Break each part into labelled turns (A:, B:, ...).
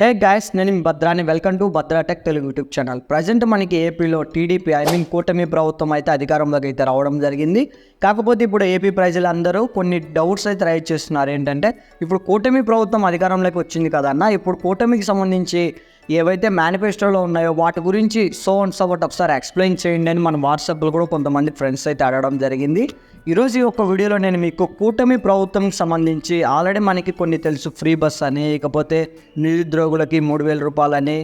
A: హే guys నేను భద్రాని. Welcome to Bhadra tech Telugu YouTube channel. Present మనకి ఏపీలో టీడీపీ ఐ మీన్ కూటమి ప్రభుత్వం అయితే అధికారంలోకి అయితే రావడం జరిగింది. కాకపోతే ఇప్పుడు ఏపీ ప్రజలందరూ కొన్ని డౌట్స్ అయితే రైజ్ చేస్తున్నారు. ఏంటంటే ఇప్పుడు కూటమి ప్రభుత్వం అధికారంలోకి వచ్చింది కదన్న ఇప్పుడు కూటమికి సంబంధించి ఏవైతే మేనిఫెస్టోలో ఉన్నాయో వాటి గురించి సో అండ్ సో ఒకటి ఒకసారి ఎక్స్ప్లెయిన్ చేయండి అని మన వాట్సాప్లో కూడా కొంతమంది ఫ్రెండ్స్ అయితే అడగడం జరిగింది. ఈరోజు ఈ ఒక వీడియోలో నేను మీకు కూటమి ప్రభుత్వంకి సంబంధించి ఆల్రెడీ మనకి కొన్ని తెలుసు. ఫ్రీ బస్ అని ఇకపోతే నిరుద్యోగులకి మూడు వేల రూపాయలని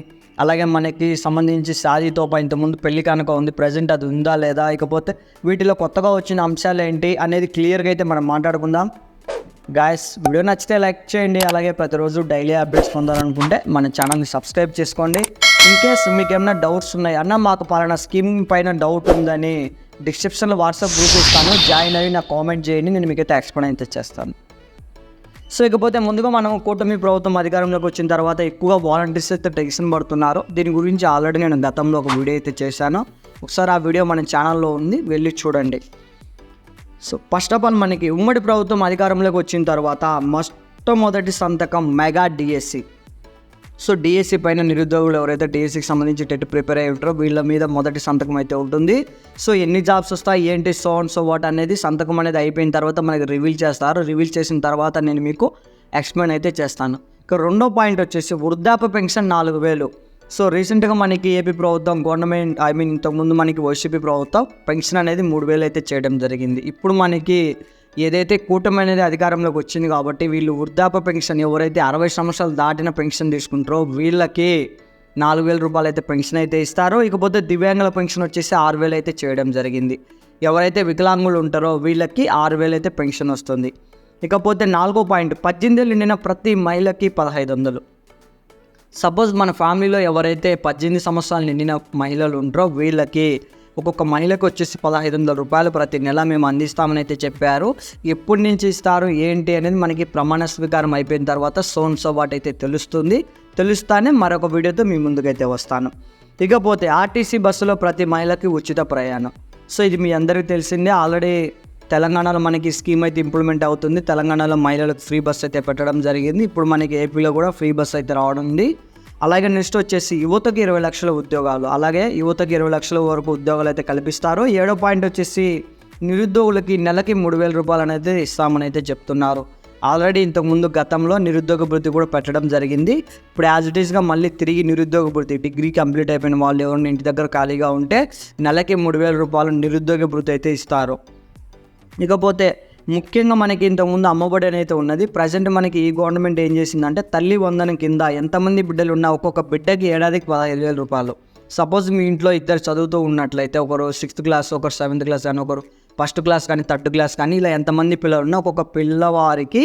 A: అలాగే మనకి సంబంధించి సాజీతో ఇంతకుముందు పెళ్ళి కనుక ఉంది ప్రజెంట్ అది ఉందా లేదా ఇకపోతే వీటిలో కొత్తగా వచ్చిన అంశాలు ఏంటి అనేది క్లియర్గా అయితే మనం మాట్లాడుకుందాం. గాయస్ వీడియో నచ్చితే లైక్ చేయండి అలాగే ప్రతిరోజు డైలీ అప్డేట్స్ పొందాలనుకుంటే మన ఛానల్ని సబ్స్క్రైబ్ చేసుకోండి. ఇన్ కేస్ మీకు ఏమైనా డౌట్స్ ఉన్నాయి అన్న మాకు పలానా స్కీమ్ పైన డౌట్ ఉందని డిస్క్రిప్షన్లో వాట్సాప్ గ్రూప్ ఇస్తాను. జాయిన్ అయ్యి నాకు కామెంట్ చేయండి. నేను మిగతా ఎక్స్ప్లెయిన్ అయితే చేస్తాను. సో ఇకపోతే ముందుగా మనం కూటమి ప్రభుత్వం అధికారంలోకి వచ్చిన తర్వాత ఎక్కువగా వాలంటీర్స్ అయితే టెన్షన్ పడుతున్నారు. దీని గురించి ఆల్రెడీ నేను గతంలో ఒక వీడియో అయితే చేశాను. ఒకసారి ఆ వీడియో మన ఛానల్లో ఉంది. వెళ్ళి చూడండి. సో ఫస్ట్ ఆఫ్ ఆల్ మనకి ఉమ్మడి ప్రభుత్వం అధికారంలోకి వచ్చిన తర్వాత మొట్టమొదటి సంతకం మెగా డిఎస్సి. సో డిఎస్సి పైన నిరుద్యోగులు ఎవరైతే డిఎస్సికి సంబంధించి టెట్ ప్రిపేర్ అయ్యి ఉంటారో వీళ్ళ మీద మొదటి సంతకం అయితే ఉంటుంది. సో ఎన్ని జాబ్స్ వస్తాయి ఏంటి సో అండ్ సో వాట్ అనేది సంతకం అనేది అయిపోయిన తర్వాత మనకి రివీల్ చేస్తారు. రివీల్ చేసిన తర్వాత నేను మీకు ఎక్స్ప్లెయిన్ అయితే చేస్తాను. ఇక రెండో పాయింట్ వచ్చేసి వృద్ధాప్య పెన్షన్ నాలుగు వేలు. సో రీసెంట్గా మనకి ఏపీ ప్రభుత్వం గవర్నమెంట్ ఐ మీన్ ఇంతకుముందు మనకి వైసీపీ ప్రభుత్వం పెన్షన్ అనేది మూడు వేలు అయితే చేయడం జరిగింది. ఇప్పుడు మనకి ఏదైతే కూటమి అనేది అధికారంలోకి వచ్చింది కాబట్టి వీళ్ళు వృద్ధాప్య పెన్షన్ ఎవరైతే అరవై సంవత్సరాలు దాటిన పెన్షన్ తీసుకుంటారో వీళ్ళకి నాలుగు వేల రూపాయలు అయితే పెన్షన్ అయితే ఇస్తారో ఇకపోతే దివ్యాంగుల పెన్షన్ వచ్చేసి ఆరు వేలు అయితే చేయడం జరిగింది. ఎవరైతే వికలాంగులు ఉంటారో వీళ్ళకి ఆరు వేలు అయితే పెన్షన్ వస్తుంది. ఇకపోతే నాలుగో పాయింట్ పద్దెనిమిది నిండిన ప్రతి మహిళకి పదహైదు వందలు. సపోజ్ మన ఫ్యామిలీలో ఎవరైతే పద్దెనిమిది సంవత్సరాలు నిండిన మహిళలు ఉంటారో వీళ్ళకి ఒక్కొక్క మహిళకు వచ్చేసి పదహైదు వందల రూపాయలు ప్రతి నెల మేము అందిస్తామని అయితే చెప్పారు. ఎప్పటి నుంచి ఇస్తారు ఏంటి అనేది మనకి ప్రమాణ స్వీకారం అయిపోయిన తర్వాత సోన్ సో వాట్ అయితే తెలుస్తుంది తెలుస్తానే మరొక వీడియోతో మీ ముందుకైతే వస్తాను. ఇకపోతే ఆర్టీసీ బస్సులో ప్రతి మహిళకి ఉచిత ప్రయాణం. సో ఇది మీ అందరికీ తెలిసిందే ఆల్రెడీ తెలంగాణలో మనకి స్కీమ్ అయితే ఇంప్లిమెంట్ అవుతుంది. తెలంగాణలో మహిళలకు ఫ్రీ బస్ అయితే పెట్టడం జరిగింది. ఇప్పుడు మనకి ఏపీలో కూడా ఫ్రీ బస్ అయితే రావడం ఉంది. అలాగే నెక్స్ట్ వచ్చేసి యువతకు ఇరవై లక్షల ఉద్యోగాలు. అలాగే యువతకు ఇరవై లక్షల వరకు ఉద్యోగాలు అయితే కల్పిస్తారు. ఏడో పాయింట్ వచ్చేసి నిరుద్యోగులకి నెలకి మూడు వేల రూపాయలు అనేది ఇస్తామని అయితే చెప్తున్నారు. ఆల్రెడీ ఇంతకుముందు గతంలో నిరుద్యోగ భృతి కూడా పెట్టడం జరిగింది. ఇప్పుడు యాజ్ ఇట్ ఈస్గా మళ్ళీ తిరిగి నిరుద్యోగ భృతి డిగ్రీ కంప్లీట్ అయిపోయిన వాళ్ళు ఎవరైనా ఇంటి దగ్గర ఖాళీగా ఉంటే నెలకి మూడు వేల రూపాయలు నిరుద్యోగ భృతి అయితే ఇస్తారు. ఇకపోతే ముఖ్యంగా మనకి ఇంతకుముందు అమ్మఒడి అనేది ఉన్నది. ప్రజెంట్ మనకి ఈ గవర్నమెంట్ ఏం చేసిందంటే తల్లి వందనం కింద ఎంతమంది బిడ్డలు ఉన్నా ఒక్కొక్క బిడ్డకి ఏడాదికి పదహైదు వేల రూపాయలు. సపోజ్ మీ ఇంట్లో ఇద్దరు చదువుతూ ఉన్నట్లయితే ఒకరు సిక్స్త్ క్లాస్ ఒకరు సెవెంత్ క్లాస్ కానీ ఒకరు ఫస్ట్ క్లాస్ కానీ థర్డ్ క్లాస్ కానీ ఇలా ఎంతమంది పిల్లలు ఉన్నా ఒక్కొక్క పిల్లవారికి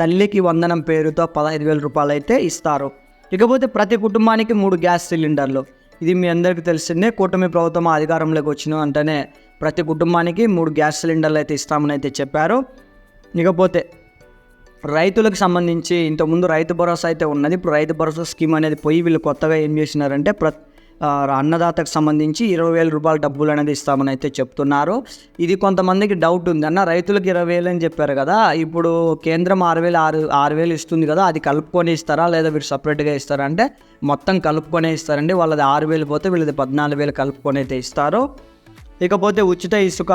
A: తల్లికి వందనం పేరుతో పదహైదు వేల రూపాయలు అయితే ఇస్తారు. ఇకపోతే ప్రతి కుటుంబానికి మూడు గ్యాస్ సిలిండర్లు. ఇది మీ అందరికీ తెలిసిందే. కూటమి ప్రభుత్వం అధికారంలోకి వచ్చిన వెంటనే ప్రతి కుటుంబానికి మూడు గ్యాస్ సిలిండర్లు అయితే ఇస్తామని అయితే చెప్పారు. ఇకపోతే రైతులకు సంబంధించి ఇంతకుముందు రైతు భరోసా అయితే ఉన్నది. ఇప్పుడు రైతు భరోసా స్కీమ్ అనేది పోయి వీళ్ళు కొత్తగా ఏం చేసినారంటే ప్రతి అన్నదాతకు సంబంధించి ఇరవై వేల రూపాయల డబ్బులు అనేది ఇస్తామని అయితే చెప్తున్నారు. ఇది కొంతమందికి డౌట్ ఉంది. అన్న రైతులకు ఇరవై వేలు అని చెప్పారు కదా ఇప్పుడు కేంద్రం ఆరు వేలు ఆరు ఆరు వేలు ఇస్తుంది కదా అది కలుపుకొని ఇస్తారా లేదా వీరు సపరేట్గా ఇస్తారా? అంటే మొత్తం కలుపుకొనే ఇస్తారండి. వాళ్ళది ఆరు వేలు పోతే వీళ్ళది పద్నాలుగు వేలు కలుపుకొని అయితే ఇస్తారు. ఇకపోతే ఉచిత ఇసుక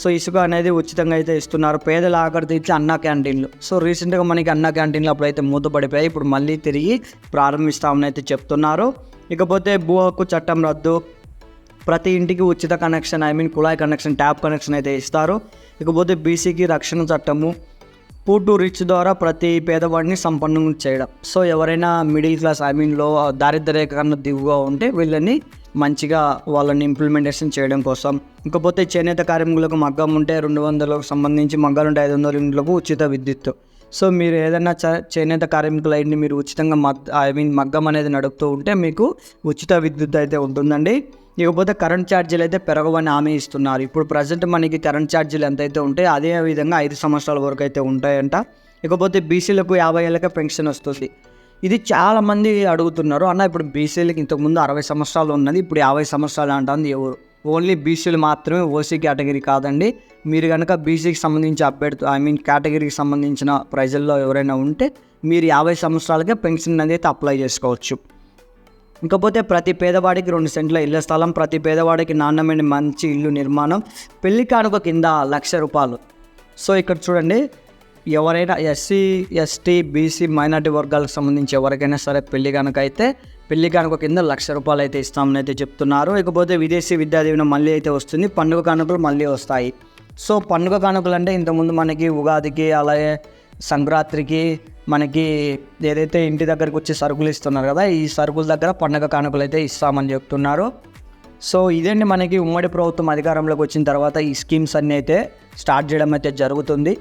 A: సో ఇసుక అనేది ఉచితంగా అయితే ఇస్తున్నారు. పేదల ఆఖరి తీర్చి అన్నా క్యాంటీన్లు. సో రీసెంట్గా మనకి అన్నా క్యాంటీన్లు అప్పుడైతే మూతపడిపోయాయి. ఇప్పుడు మళ్ళీ తిరిగి ప్రారంభిస్తామని అయితే చెప్తున్నారు. ఇకపోతే భూ హక్కు చట్టం రద్దు. ప్రతి ఇంటికి ఉచిత కనెక్షన్ ఐ మీన్ కుళాయి కనెక్షన్ ట్యాప్ కనెక్షన్ అయితే ఇస్తారు. ఇకపోతే బీసీకి రక్షణ చట్టము పూర్ టు రిచ్ ద్వారా ప్రతి పేదవాడిని సంపన్నం చేయడం. సో ఎవరైనా మిడిల్ క్లాస్ ఐ మీన్లో దారిద్ర్య కన్నా ఉంటే వీళ్ళని మంచిగా వాళ్ళని ఇంప్లిమెంటేషన్ చేయడం కోసం. ఇకపోతే చేనేత కార్మికులకు మగ్గం ఉంటే రెండు వందలకు సంబంధించి మగ్గాలు ఉంటే ఐదు వందల ఇంట్లకు ఉచిత విద్యుత్ సో మీరు ఏదైనా చ- చేనేత కార్మికులు అయింది మీరు ఉచితంగా మగ్ ఐ మీన్ మగ్గం అనేది నడుపుతూ ఉంటే మీకు ఉచిత విద్యుత్ అయితే ఉంటుందండి. ఇకపోతే కరెంట్ ఛార్జీలు అయితే పెరగవని హామీ ఇస్తున్నారు. ఇప్పుడు ప్రజెంట్ మనకి కరెంట్ ఛార్జీలు ఎంతైతే ఉంటాయి అదే విధంగా ఐదు సంవత్సరాల వరకు అయితే ఉంటాయంట. ఇకపోతే బీసీలకు యాభై ఏళ్ళకే పెన్షన్ వస్తుంది. ఇది చాలామంది అడుగుతున్నారు. అన్న ఇప్పుడు బీసీలకు ఇంతకుముందు అరవై సంవత్సరాలు ఉన్నది ఇప్పుడు యాభై సంవత్సరాలు అంటుంది ఎవరు? ఓన్లీ బీసీలు మాత్రమే ఓసీ కేటగిరీ కాదండి. మీరు కనుక బీసీకి సంబంధించి అభ్యర్థి ఐ మీన్ కేటగిరీకి సంబంధించిన ప్రజల్లో ఎవరైనా ఉంటే మీరు యాభై సంవత్సరాలకే పెన్షన్ అనేది అయితే అప్లై చేసుకోవచ్చు. ఇకపోతే ప్రతి పేదవాడికి రెండు సెంట్ల ఇళ్ళ స్థలం ప్రతి పేదవాడికి నాణ్యమైన మంచి ఇల్లు నిర్మాణం పెళ్ళి కానుక కింద లక్ష రూపాయలు. సో ఇక్కడ చూడండి ఎవరైనా ఎస్సీ ఎస్టీ బీసీ మైనార్టీ వర్గాలకు సంబంధించి ఎవరికైనా సరే పెళ్ళి కనుక అయితే పెళ్ళి కానుక కింద లక్ష రూపాయలు అయితే ఇస్తామని అయితే చెప్తున్నారు. ఇకపోతే విదేశీ విద్యా దీవెన మళ్ళీ అయితే వస్తుంది. పండుగ కానుకలు మళ్ళీ వస్తాయి. సో పండుగ కానుకలు అంటే ఇంతకుముందు మనకి ఉగాదికి అలాగే సంక్రాంతికి మనకి ఏదైతే ఇంటి దగ్గరకు వచ్చి సరుకులు ఇస్తున్నారు కదా ఈ సరుకుల దగ్గర పండగ కానుకలు అయితే ఇస్తామని చెప్తున్నారు. సో ఇదండి మనకి ఉమ్మడి ప్రభుత్వం అధికారంలోకి వచ్చిన తర్వాత ఈ స్కీమ్స్ అన్నీ అయితే స్టార్ట్ చేయడం అయితే జరుగుతుంది.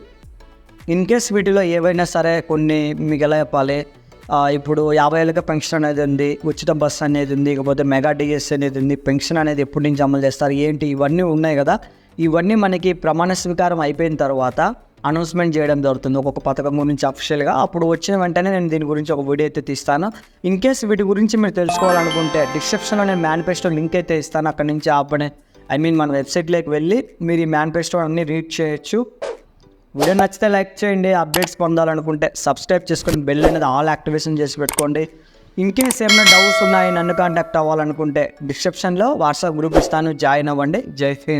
A: ఇన్ కేస్ వీటిలో ఏవైనా సరే కొన్ని మీకు చెప్పాలి ఇప్పుడు యాభై ఏళ్ళకి పెన్షన్ అనేది ఉంది ఉచిత బస్సు అనేది ఉంది ఇకపోతే మెగా డిఎస్ అనేది ఉంది పెన్షన్ అనేది ఎప్పటి నుంచి అమలు చేస్తారు ఏంటి ఇవన్నీ ఉన్నాయి కదా. ఇవన్నీ మనకి ప్రమాణ స్వీకారం అయిపోయిన తర్వాత అనౌన్స్మెంట్ చేయడం జరుగుతుంది ఒక్కొక్క పథకం గురించి అఫిషియల్గా. అప్పుడు వచ్చిన వెంటనే నేను దీని గురించి ఒక వీడియో అయితే తీస్తాను. ఇన్ కేస్ వీటి గురించి మీరు తెలుసుకోవాలనుకుంటే డిస్క్రిప్షన్లో నేను మేనిఫెస్టో లింక్ అయితే ఇస్తాను అక్కడ నుంచి ఆపనే ఐ మీన్ మన వెబ్సైట్లోకి వెళ్ళి మీరు ఈ మేనిఫెస్టో అన్ని రీడ్ చేయొచ్చు. వీడియో నచ్చితే లైక్ చేయండి అప్డేట్స్ పొందాలనుకుంటే సబ్స్క్రైబ్ చేసుకొని బెల్ అనేది ఆల్ యాక్టివేషన్ చేసి పెట్టుకోండి. ఇన్ కేస్ ఏమైనా డౌట్స్ ఉన్నాయి నన్ను కాంటాక్ట్ అవ్వాలనుకుంటే డిస్క్రిప్షన్లో వాట్సాప్ గ్రూప్ ఇస్తాను. జాయిన్ అవ్వండి. జై హింద్.